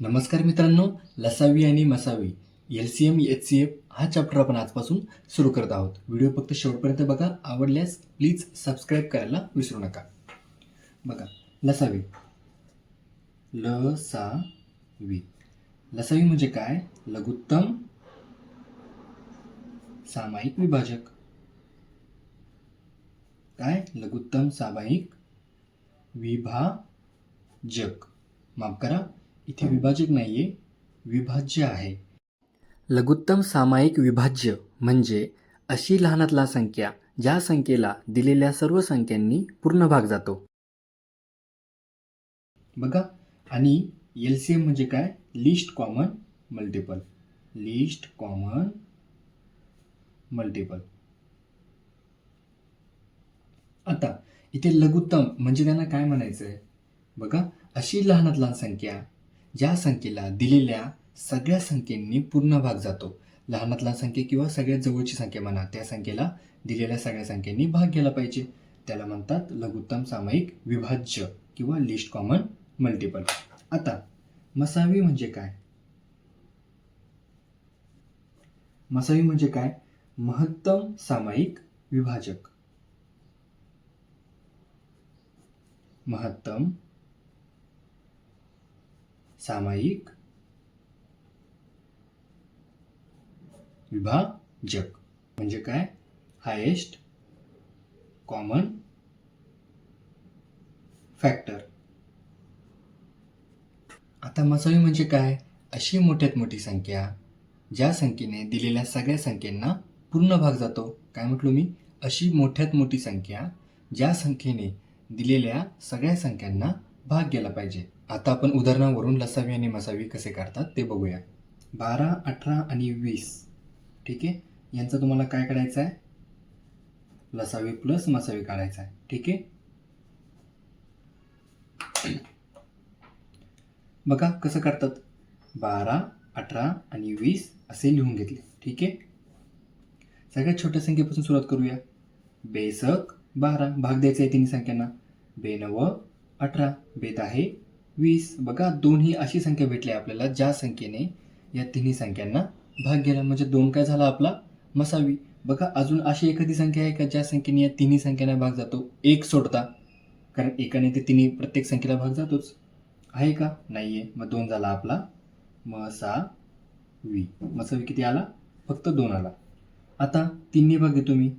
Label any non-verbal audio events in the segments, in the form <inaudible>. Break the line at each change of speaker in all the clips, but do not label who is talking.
नमस्कार मित्रांनो लसावी आणि मसावी L C M H C F हा चॅप्टर आपण आजपासून सुरू करत आहोत. व्हिडिओ फक्त शेवटपर्यंत बघा. आवडल्यास प्लीज सबस्क्राईब करायला विसरू नका. बघा लसावी. ल सा वी लसावी म्हणजे काय? लघुत्तम सामायिक विभाजक. काय? लघुत्तम सामायिक विभाजक. माफ करा. इथे विभाजक नाहीये विभाज्य आहे. लघुत्तम सामायिक विभाज्य म्हणजे अशी लहानातला संख्या ज्या संख्येला दिलेल्या सर्व संख्यांनी पूर्ण भाग जातो. बघा आणि एल सी एम म्हणजे काय? List common multiple. List common multiple. आता इथे लघुत्तम म्हणजे त्यांना काय म्हणायचं आहे बघा अशी लहानात लहान संख्या ज्या संख्येला दिलेल्या सगळ्या संख्येंनी पूर्ण भाग जातो. लहानात लहान संख्या किंवा सगळ्यात जवळची संख्या म्हणा त्या संख्येला दिलेल्या सगळ्या संख्येंनी भाग घ्यायला पाहिजे. त्याला म्हणतात लघुत्तम सामायिक विभाज्य किंवा लिस्ट कॉमन मल्टिपल आता मसावी म्हणजे काय? मसावी म्हणजे काय? महत्तम सामायिक विभाजक. महत्तम सामायिक विभाजक म्हणजे काय? हायेस्ट कॉमन फॅक्टर आता मसावी म्हणजे काय? अशी मोठ्यात मोठी संख्या ज्या संख्येने दिलेल्या सगळ्या संख्येंना पूर्ण भाग जातो. काय म्हटलो मी? अशी मोठ्यात मोठी संख्या ज्या संख्येने दिलेल्या सगळ्या संख्यांना भाग गेला पाहिजे. आता आपण उदाहरणावरून लसावी आणि मसावी कसे करतात ते बघूया. बारा अठरा आणि वीस. ठीक आहे? यांचं तुम्हाला काय काढायचं आहे? लसावी प्लस मसावी काढायचा आहे. ठीक आहे? <clears throat> बघा कसं काढतात? बारा अठरा आणि वीस असे लिहून घेतले. ठीक आहे? सगळ्यात छोट्या संख्येपासून सुरुवात करूया. बेसक बारा. भाग द्यायचा आहे तिन्ही संख्यांना. बेनव अठरा. बेत आहे वीस. बघा दोन ही अशी संख्या भेटली आपल्याला. ज्या संख्येने या तिन्ही संख्यांना भाग गेला. म्हणजे दोन काय झाला आपला? मसावी. बघा अजून अशी एखादी संख्या आहे का ज्या संख्येने या तिन्ही संख्यांना भाग जातो? एक सोडता. कारण एकाने ते तिन्ही प्रत्येक संख्येला भाग जातोच. आहे का? नाही आहे मग दोन झाला आपला. म वी मसावी किती आला? फक्त दोन आला. आता तिन्ही भाग देतो मी.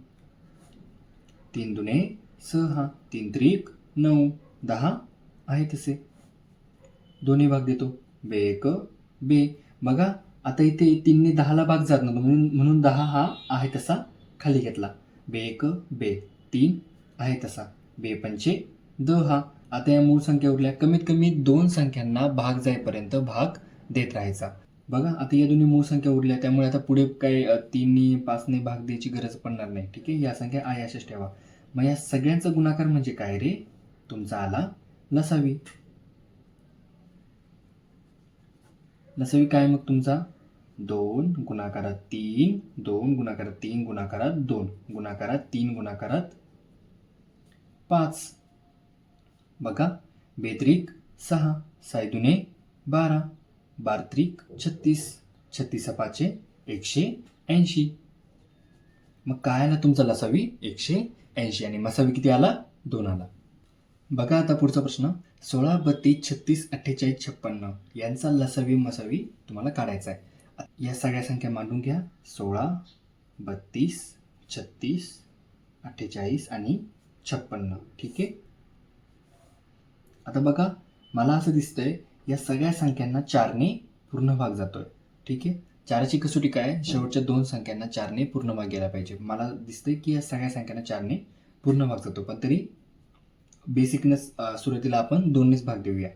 तीन दुने सहा. तीन त्रिक नऊ. दहा. आहे तसे. दोन्ही भाग देतो. बे एक बे. बघा आता इथे तीनने दहाला भाग जात नव्हतो म्हणून म्हणून दहा हा आहे तसा खाली घेतला. बे एक बे. तीन आहे तसा. बे पंचे द हा. आता या मूळ संख्या उरल्या. कमीत कमी दोन संख्यांना भाग जाईपर्यंत भाग देत राहायचा. बघा आता या दोन्ही मूळ संख्या उरल्या. त्यामुळे आता पुढे काही तीनने तीननी पाचने भाग द्यायची गरज पडणार नाही. ठीक आहे? या संख्या आहे अशाच ठेवा. मग या सगळ्यांचा गुणाकार म्हणजे काय रे? तुमचा आला लसावी. लसावी काय मग तुमचा? दोन गुणाकारात तीन दोन गुणाकारात तीन गुणाकारात दोन गुणाकारात तीन गुणाकारात पाच. बघा बेत्रिक सहा सायदुने बारा बारत्रिक छत्तीस छत्तीस पाचे एकशे ऐंशी. मग काय आला तुमचा लसावी? एकशे ऐंशी. आणि मसावी किती आला? दोन आला. बघा आता पुढचा प्रश्न. सोळा बत्तीस छत्तीस अठ्ठेचाळीस छप्पन्न यांचा लसावी मसावी तुम्हाला काढायचा आहे. या सगळ्या संख्या मांडून घ्या. सोळा बत्तीस छत्तीस अठ्ठेचाळीस आणि छप्पन्न ठीक आहे? आता बघा मला असं दिसतंय या सगळ्या संख्यांना चारने पूर्ण भाग जातोय. ठीक आहे? चाराची कसोटी काय शेवटच्या दोन संख्यांना चारने पूर्ण भाग गेला पाहिजे. मला दिसतंय की या सगळ्या संख्यांना चारने पूर्ण भाग जातो. पण तरी बेसिकनेस सुरुवातीला आपण दोन्हीच भाग देऊया.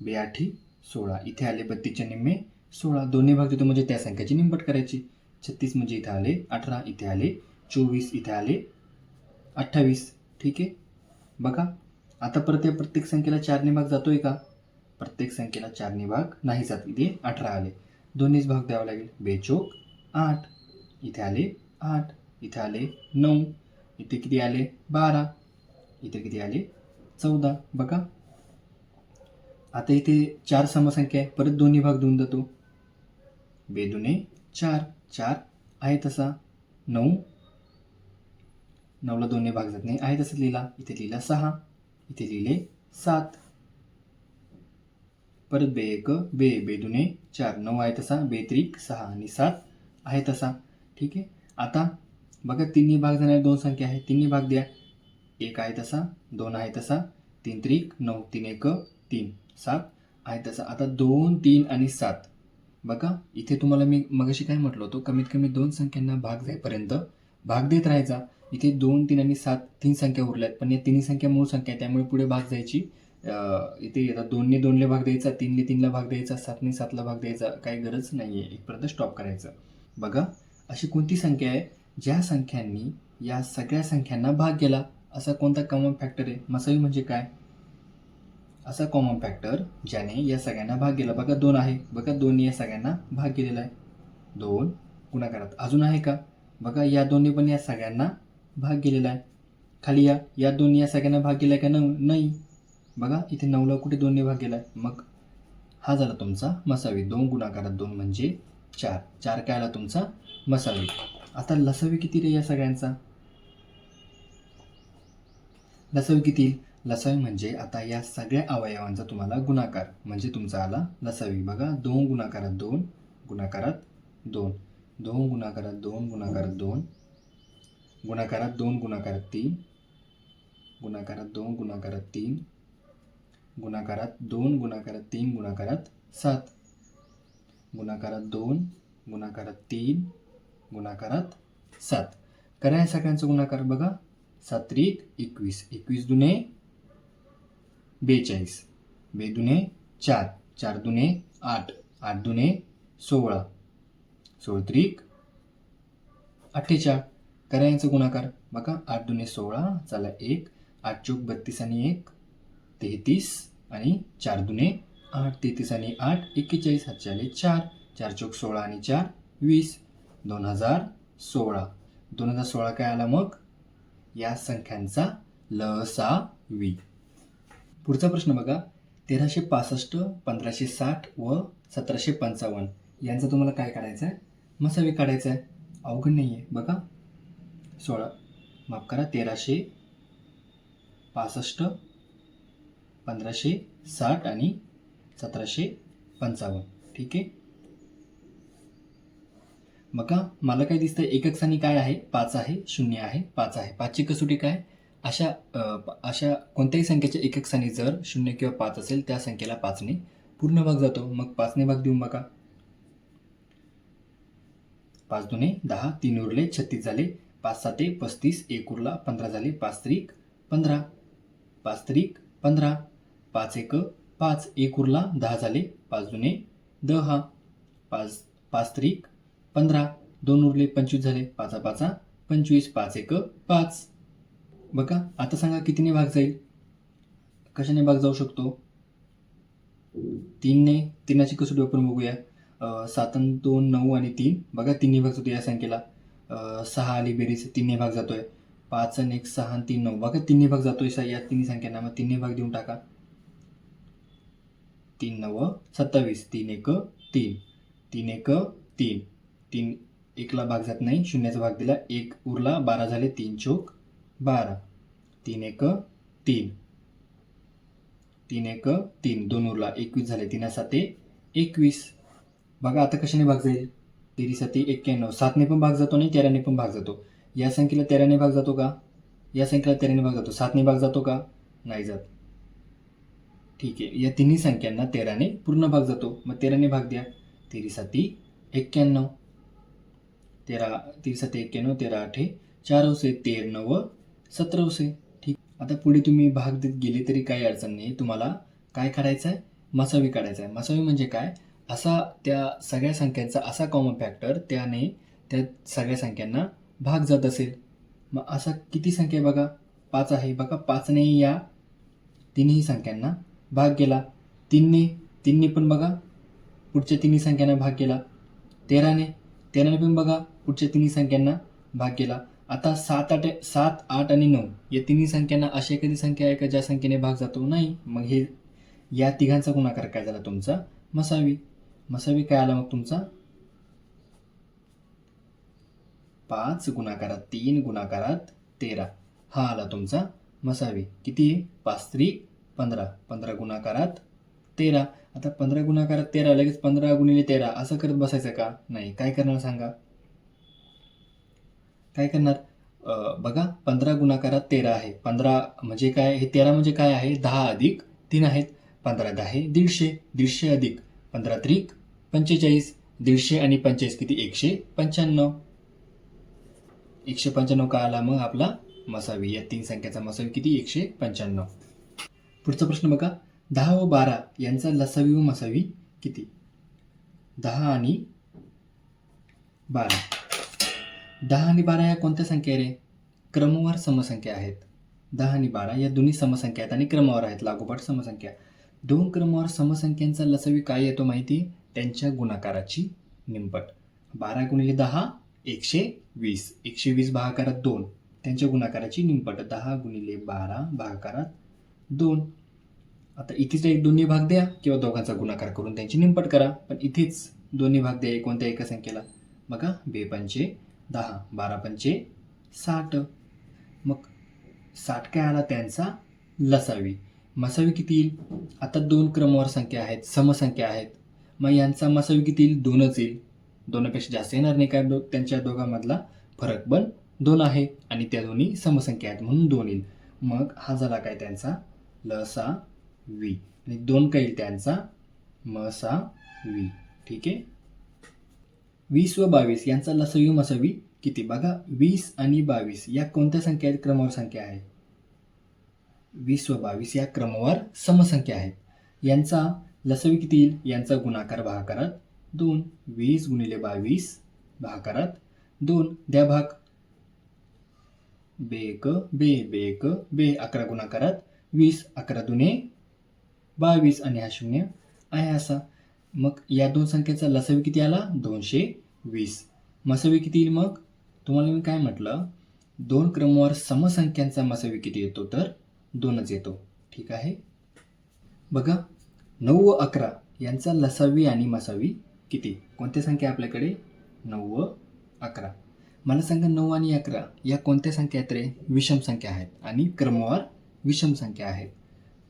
बे आठी सोळा. इथे आले बत्तीसच्या निम्मे सोळा. दोन्ही भाग देतो म्हणजे त्या संख्याची निंबट करायची. छत्तीस म्हणजे इथे आले अठरा. इथे आले चोवीस. इथे आले अठ्ठावीस. ठीक आहे? बघा. आता परत या प्रत्येक संख्येला चारने भाग जातोय का? प्रत्येक संख्येला चारने भाग नाही जात. इथे अठरा आले. दोन्हीच भाग द्यावा लागेल. बेचोक आठ. इथे आले आठ. इथे आले नऊ. इथे किती आले? बारा. इथे किती आले? चौदा. बघा. आता इथे चार समसंख्या आहे परत दोन्ही भाग देऊन जातो बेदुने चार. चार आहे तसा. नऊ. नऊला दोन्ही भाग जात नाही. आहे तसं लिहिला. इथे लिहिला सहा. इथे लिहिले सात. परत बे एक. बे बे दुने चार. नऊ आहे तसा. बे त्रिक सहा आणि सात आहे तसा. ठीक आहे? आता बघा तिन्ही भाग जाणाऱ्या दोन संख्या आहे तिन्ही भाग द्या. एक आहे तसा दोन आहे तसा तीन त्रिक नऊ तीन एक तीन सात आहे तसा. आता दोन तीन आणि सात. बघा इथे तुम्हाला मी मगाशी काय म्हटलं होतं? कमीत कमी दोन संख्यांना भाग जाईपर्यंत भाग देत राहायचा. इथे दोन तीन आणि सात तीन संख्या उरल्यात. पण या तिन्ही संख्या मूळ संख्या आहे त्यामुळे पुढे भाग जायची इथे आता दोनने दोनले भाग द्यायचा तीनने तीनला भाग द्यायचा सातने सातला भाग द्यायचा काही गरज नाही आहे इथपर्यंत स्टॉप करायचं. बघा अशी कोणती संख्या आहे? ज्या संख्यांनी या सगळ्या संख्यांना भाग गेला असा कोणता कॉमन फॅक्टर आहे? मसावी म्हणजे काय? असा कॉमन फॅक्टर ज्याने या सगळ्यांना भाग गेला बघा दोन आहे. बघा दोन्ही या सगळ्यांना भाग गेलेला आहे. दोन गुणाकारात. अजून आहे का? बघा या दोन्ही पण या सगळ्यांना भाग गेलेला आहे. खाली या. या दोन्ही या सगळ्यांना भाग गेला का? नऊ नाही. बघा इथे नऊला कुठे दोन्ही भाग गेला आहे मग हा झाला तुमचा मसावी. दोन गुणाकारात दोन म्हणजे चार. चार काय आला तुमचा? मसावी. आता लसावी किती रे या सगळ्यांचा? लसावी किती लसावी म्हणजे आता या सगळ्या अवयवांचा तुम्हाला गुणाकार. म्हणजे तुमचा आला लसावी. बघा दोन गुणाकारात दोन गुणाकारात दोन. दोन गुणाकारात दोन गुणाकारात दोन. गुणाकारात दोन गुणाकारात तीन. गुणाकारात दोन गुणाकारात तीन. गुणाकारात दोन गुणाकारात तीन गुणाकारात सात. गुणाकारात दोन गुणाकारात तीन गुणाकारात सात. करा या सगळ्यांचा गुणाकार? बघा सात्रिक एकवीस. एकवीस दुने बेचाळीस. बे दुने चार. चार दुने आठ. आठ दुने सोळा. सोळ त्रिक अठ्ठेचाळ. करा यांचा गुणाकार. बघा आठ दुने सोळा चला एक. आठ चोक बत्तीस आणि एक. तेहतीस आणि चार दुने आठ. तेहतीस आणि आठ एक्केचाळीस. हातचाले चार. चार चोक सोळा आणि चार वीस. दोन हजार सोळा. दोन हजार सोळा काय आला मग? या संख्यांचा लसावी पुढचा प्रश्न बघा. तेराशे पासष्ट पंधराशे साठ व सतराशे पंचावन्न. यांचा तुम्हाला काय काढायचं आहे? मसावी काढायचा आहे. अवघड नाही आहे. बघा. सोळा. माफ करा. तेराशे पासष्ट पंधराशे साठ आणि सतराशे पंचावन्न. ठीक आहे? बघा मला काय दिसतं एकक स्थानी काय आहे? पाच आहे शून्य आहे पाच आहे. पाचची कसोटी काय? अशा अशा कोणत्याही संख्येच्या एकक स्थानी जर शून्य किंवा पाच असेल त्या संख्येला पाचने पूर्ण भाग जातो. मग पाचने भाग देऊन बघा पाच दुने दहा तीन उरले छत्तीस झाले. पाच साते पस्तीस एक उरला पंधरा झाले. पाच त्रिक पंधरा. पाच त्रिक पंधरा. पाच एक पाच एक उरला दहा झाले. पाच दुने दहा. पाच पाच त्रिक पंधरा दोन उरले पंचवीस झाले पाचा पाचा पंचवीस पाच एक पाच. बघा आता सांगा कितीने भाग जाईल? कशाने भाग जाऊ शकतो? तीनने तीनाची कसोटी आपण बघूया. सातन सात दोन नऊ आणि तीन. बघा तिन्ही भाग जातो या संख्येला. सहा आली बेरीज तिन्ही भाग जातोय. पाच आणि एक सहा आणि तीन नऊ. बघा तिन्ही भाग जातोय या तिन्ही संख्यांना. मग तिन्ही भाग देऊन टाका. तीन नव सत्तावीस. तीन एक तीन. तीन एक तीन. तीन एकला भाग जात नाही शून्याचा भाग दिला एक उरला बारा झाले तीन चोक बारा. तीन एक तीन. तीन एक तीन. दोन उरला एकवीस झाले तीन साते एकवीस. बघा आता कशाने भाग जाईल? तेरी साती एक्क्याण्णव. सातने पण भाग जातो आणि तेराने पण भाग जातो. या संख्येला तेराने भाग जातो का? या संख्येला तेराने भाग जातो. सातने भाग जातो का? नाही जात. ठीक आहे. या तिन्ही संख्यांना तेराने पूर्ण भाग जातो. मग तेराने भाग द्या. तेरी साती एक्क्याण्णव. तेरा तेरी एक्याण्णव एक्क्याण्णव तेरा आठे चार अवसे तेर नव सतरा अवसे ठीक. आता पुढे तुम्ही भाग देत गेले तरी काही अडचण नाही. तुम्हाला काय काढायचं आहे मसावी काढायचा आहे मसावी म्हणजे काय? असा त्या सगळ्या संख्यांचा असा कॉमन फॅक्टर त्याने त्या सगळ्या संख्यांना भाग जात असेल. मग असा किती संख्या आहे बघा? पाच आहे. बघा पाचने या तिन्ही संख्यांना भाग केला. तीनने तीनने पण बघा. पुढच्या तिन्ही संख्यांना भाग केला. तेराने तेराने पण बघा. पुढच्या तिन्ही संख्यांना भाग केला. आता सात आठ सात आठ आणि नऊ या तिन्ही संख्यांना अशी एखादी संख्या आहे का ज्या संख्येने भाग जातो? नाही. मग हे या तिघांचा गुणाकार काय झाला तुमचा? मसावी. मसावी काय आला मग तुमचा? पाच गुणाकारात तीन गुणाकारात तेरा. हा आला तुमचा मसावी. किती आहे? पाच त्री पंधरा. पंधरा गुणाकारात तेरा. आता पंधरा गुणाकारात तेरा लगेच पंधरा गुणिले तेरा. असं करत बसायचं का? नाही. काय करणार सांगा? काय करणार? बघा पंधरा गुणाकारात तेरा आहे. पंधरा म्हणजे काय? हे तेरा म्हणजे काय आहे? दहा अधिक तीन आहेत. पंधरा दहा आहे दीडशे दीडशे अधिक पंधरा त्रिक पंचेचाळीस दीडशे आणि पंचेचाळीस किती? एकशे पंच्याण्णव. एकशे पंच्याण्णव का आला मग आपला मसावी? या तीन संख्याचा मसावी किती? एकशे पंच्याण्णव. पुढचा प्रश्न बघा. दहा व बारा यांचा लसावी व मसावी किती? दहा आणि बारा. दहा आणि बारा या कोणत्या संख्या रे? क्रमवार समसंख्या आहेत. दहा आणि बारा या दोन्ही समसंख्या आहेत आणि क्रमवार आहेत लागोपाठ समसंख्या. दोन क्रमवार समसंख्यांचा लसवी काय येतो माहिती? त्यांच्या गुणाकाराची निंपट. बारा गुणिले दहा एकशे वीस. एकशे वीस भागाकारात दोन. त्यांच्या गुणाकाराची निंपट. दहा गुणिले बारा भागाकारात दोन. आता इथेच एक दोन्ही भाग द्या किंवा दोघांचा गुणाकार करून त्यांची निंपट करा. पण इथेच दोन्ही भाग द्या कोणत्या एका संख्येला. बघा बेपंचे पंचे दहा बारा पंचे साठ. मग साठ काय आला त्यांचा? लसावी. मसावी किती येईल? आता दोन क्रमवार संख्या आहेत समसंख्या आहेत. मग यांचा मसावी किती येईल? दोनच येईल. दोनापेक्षा जास्त येणार नाही काय? दो त्यांच्या दोघांमधला फरक पण दोन आहे आणि त्या दोन्ही समसंख्या आहेत म्हणून दोन येईल. मग हा झाला काय त्यांचा? लसा वी आणि दोन काय येईल त्यांचा? मसा वी ठीक आहे? वीस व बावीस यांचा लसयुम असावी. किती? बघा वीस आणि बावीस या कोणत्या संख्या आहेत? क्रमवार संख्या आहे. वीस व बावीस या क्रमवार समसंख्या आहेत यांचा लसवी किती येईल? यांचा गुणाकार भागाकारात दोन वीस गुणिले बावीस भागाकारात दोन द्या भाग. बेक बे बेक बे अकरा गुणाकारात. वीस अकरा दुने बावीस आणि हा शून्य आहे असा. मग या दोन संख्येचा लसवी किती आला? दोनशे वीस. मसवी किती येईल मग? तुम्हाला मी काय म्हटलं? दोन क्रमवार समसंख्यांचा मसवी किती येतो? तर दोनच येतो. ठीक आहे? बघा नऊ व अकरा यांचा लसावी आणि मसावी किती? कोणत्या संख्या आपल्याकडे? नऊ व अकरा. मला सांगा नऊ आणि अकरा या कोणत्या संख्या आहेत रे? विषम संख्या आहेत आणि क्रमवार विषम संख्या आहेत.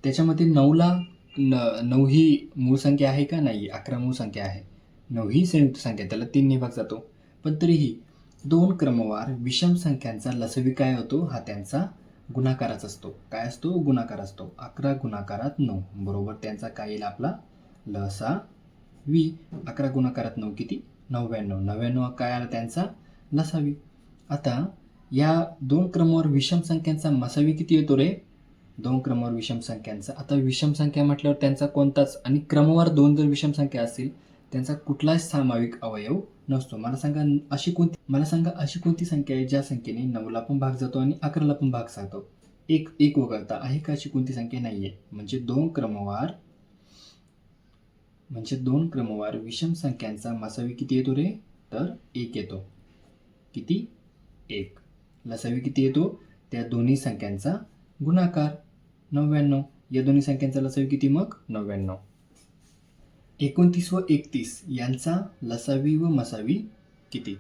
त्याच्यामध्ये नऊला न नऊ ही मूळ संख्या आहे का नाही? अकरा मूळ संख्या आहे. नऊ ही संयुक्त संख्या त्याला तीन भाग जातो. पण तरीही दोन क्रमवार विषम संख्यांचा लसवी काय होतो? हा त्यांचा गुणाकाराच असतो. काय असतो? गुणाकार असतो. अकरा गुणाकारात नऊ. बरोबर? त्यांचा काय येईल आपला? लसा वी अकरा गुणाकारात नऊ किती? नव्याण्णव. नव्याण्णव काय आला त्यांचा? लसावी. आता या दोन क्रमवार विषम संख्यांचा मसावी किती येतो रे? दोन क्रमवार विषम संख्यांचा. आता विषम संख्या म्हटल्यावर त्यांचा कोणताच आणि क्रमवार दोन जर विषम संख्या असतील त्यांचा कुठलाच सामाविक अवयव नसतो. मला सांगा अशी कोणती मला सांगा अशी कोणती संख्या आहे ज्या संख्येने नऊला पण भाग जातो आणि अकराला पण भाग जातो एक एक वगळता आहे का अशी कोणती संख्या नाही आहे म्हणजे दोन क्रमवार म्हणजे दोन क्रमवार विषम संख्यांचा मसावी किती येतो रे? तर एक येतो. किती? एक. लसावी किती येतो? त्या दोन्ही संख्यांचा गुणाकार. नव्याण्णव. या दोन्ही संख्यांचा लसावी किती मग? नव्याण्णव. एकोणतीस व एकतीस यांचा लसावी व मसावी किती?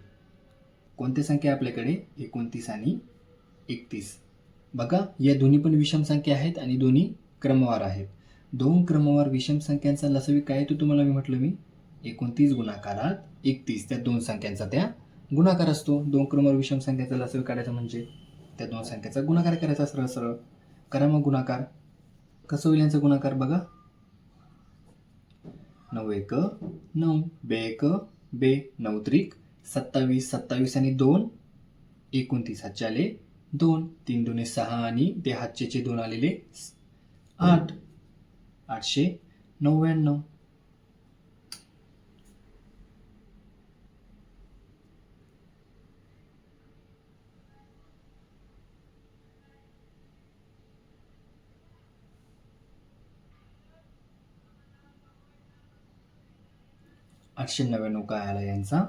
कोणत्या संख्या आपल्याकडे? एकोणतीस आणि एकतीस. बघा या दोन्ही पण विषम संख्या आहेत आणि दोन्ही क्रमवार आहेत. दोन क्रमवार विषम संख्यांचा लसावी काय येतो तुम्हाला मी म्हटलं मी? एकोणतीस गुणाकारात एकतीस. त्या दोन संख्यांचा त्या गुणाकार असतो. दोन क्रमवार विषम संख्याचा लसावी काढायचा म्हणजे? त्या दोन संख्याचा गुणाकार करायचा सरळ सरळ करा मग गुणाकार कसं होईल यांचा गुणाकार बघा. नऊ एक नऊ बे एक बे नऊ त्रिक सत्तावीस सत्तावीस आणि दोन एकोणतीस हातचे आले दोन तीन दोने सहा आणि ते हातचे दोन आलेले आठ आठशे नव्याण्णव. आठशे नव्याण्णव काय आला यांचा?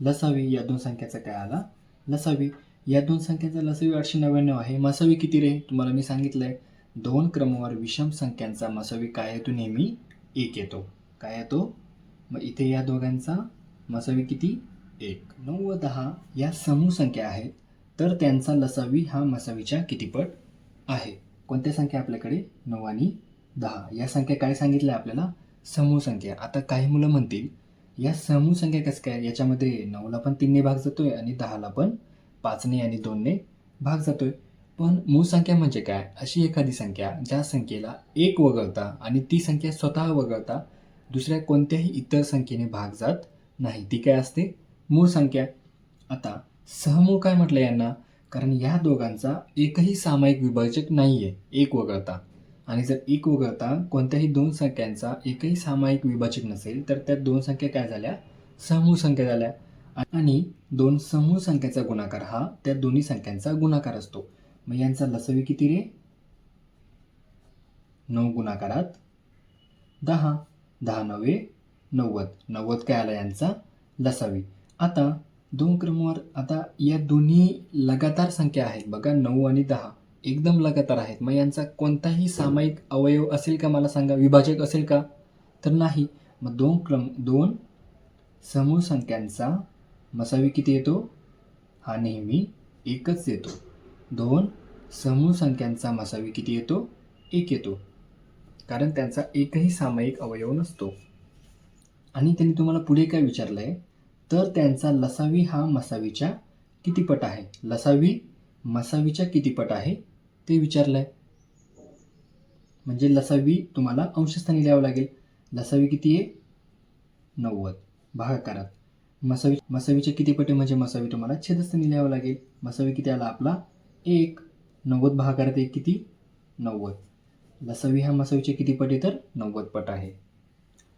लसावी या दोन संख्याचा काय आला? लसावी. या दोन संख्यांचा लसावी आठशे नव्याण्णव आहे. मसावी किती रे? तुम्हाला मी सांगितलंय. दोन क्रमवार विषम संख्यांचा मसावी काय येतो? नेहमी एक येतो. काय येतो? मग इथे या दोघांचा मसावी किती? एक. नऊ व दहा या समूह संख्या आहेत. तर त्यांचा लसावी हा मसावीच्या कितीपट आहे? कोणत्या संख्या आपल्याकडे? नऊ आणि दहा. या संख्या काय सांगितल्या आपल्याला? समूह संख्या. आता काही मुलं म्हणतील या समूह संख्या कसं काय? याच्यामध्ये नऊला पण तीनने भाग जातोय आणि दहाला पण पाचने आणि दोनने भाग जातोय. पण मूळ संख्या म्हणजे काय? अशी एखादी संख्या ज्या संख्येला एक वगळता आणि ती संख्या स्वतः वगळता दुसऱ्या कोणत्याही इतर संख्येने भाग जात नाही. ती काय असते? मूळ संख्या. आता सहमूळ काय म्हटलं यांना? कारण या दोघांचा एकही सामायिक विभाजक नाही आहे एक वगळता. आणि जर एक वगळता कोणत्याही दोन संख्यांचा एकही सामायिक विभाजक नसेल तर त्या दोन संख्या काय झाल्या? समूह संख्या झाल्या. आणि दोन समूह संख्याचा गुणाकार हा त्या दोन्ही संख्यांचा गुणाकार असतो. मग यांचा लसवी किती रे? नऊ गुणाकारात दहा. दहा नव्वे नव्वद. नव्वद काय आला यांचा? लसावी. आता दोन क्रमवार आता या दोन्ही लगातार संख्या आहेत बघा नऊ आणि दहा. एकदम लगातार आहेत. मग यांचा कोणताही सामायिक अवयव असेल का मला सांगा? विभाजक असेल का? तर नाही. मग दोन क्रम दोन समूह संख्यांचा मसावी किती येतो? हा नेहमी एकच येतो. दोन समूह संख्यांचा मसावी किती येतो? एक येतो. कारण त्यांचा एकही सामायिक अवयव नसतो. आणि त्यांनी तुम्हाला पुढे काय विचारलं आहे तर त्यांचा लसावी हा मसावीच्या किती पट आहे? लसावी मसावीच्या किती पट आहे? ते विचारलं आहे म्हणजे लसावी तुम्हाला अंशस्थानी लिहावं लागेल. लसावी किती आहे? नव्वद. भागाकारात मसावी मसावीचे किती पटे म्हणजे मसावी तुम्हाला छेदस्थानी लिहावं लागेल. मसावी किती आला आपला? एक. नव्वद भागाकारात एक किती? नव्वद. लसावी हा मसावीचे किती पटे तर? नव्वद पट आहे.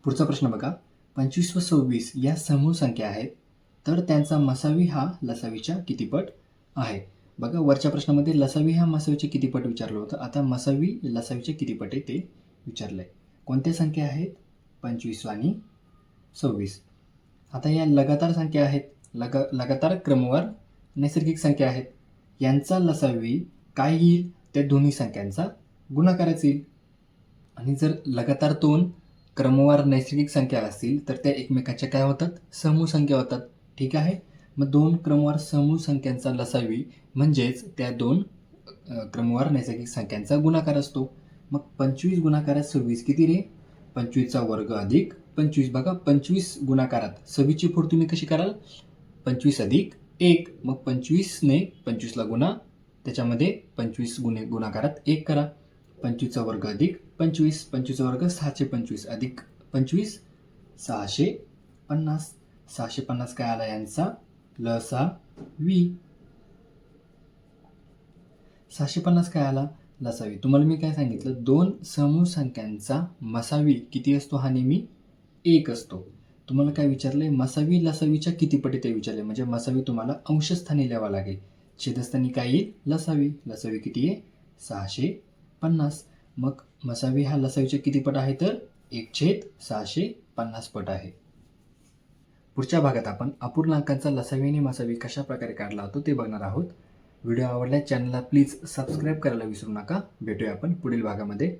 पुढचा प्रश्न बघा. पंचवीस व सव्वीस या समूह संख्या आहेत. तर त्यांचा मसावी हा लसावीच्या किती पट आहे? बघा वरच्या प्रश्नामध्ये लसावी हा मसावीचे किती पट विचारलं होतं? आता मसावी लसावीचे किती पट आहे ते विचारलं आहे कोणत्या संख्या आहेत? पंचवीस आणि सव्वीस. आता या लगातार संख्या आहेत लगा लगातार क्रमवार नैसर्गिक संख्या आहेत. यांचा लसावी काय येईल? त्या दोन्ही संख्यांचा गुणाकारच येईल. आणि जर लगातार दोन क्रमवार नैसर्गिक संख्या असतील तर त्या एकमेकाच्या काय होतात? समूह संख्या होतात. ठीक आहे? मग दोन क्रमवार समूह संख्यांचा लसावी म्हणजेच त्या दोन क्रमवार नैसर्गिक संख्यांचा गुणाकार असतो. मग पंचवीस गुणाकारात सव्वीस किती रे? पंचवीसचा वर्ग अधिक पंचवीस बघा पंचवीस गुणाकारात सव्वीसची फोड तुम्ही कशी कराल? पंचवीस अधिक एक. मग पंचवीसने पंचवीसला गुणा त्याच्यामध्ये पंचवीस गुणे गुणाकारात एक करा. पंचवीसचा वर्ग अधिक पंचवीस पंचवीसचा वर्ग सहाशे पंचवीस अधिक पंचवीस सहाशे पन्नास. सहाशे पन्नास काय आला यांचा? प्लस सा वी. सहाशे पन्नास काय आला? लसावी. तुम्हाला मी काय सांगितलं? दोन समूह संख्यांचा मसावी किती असतो? हा नेहमी एक असतो. तुम्हाला काय विचारलंय? मसावी लसावीच्या किती पटी ते विचारले म्हणजे मसावी तुम्हाला अंशस्थानी लिहावा लागेल. छेदस्थानी काय येईल? लसावी. लसावी किती आहे? सहाशे पन्नास मग मसावी हा लसावीचे किती पट आहे तर? एक छेद सहाशे पन्नास पट आहे. पुढच्या भागात आपण अपूर्णांकांचा लसावी मासावी मसावी कशा प्रकारे काढला होतो ते बघणार आहोत. व्हिडिओ आवडल्यास चॅनलला प्लीज सबस्क्राईब करायला विसरू नका. भेटूया आपण पुढील भागामध्ये.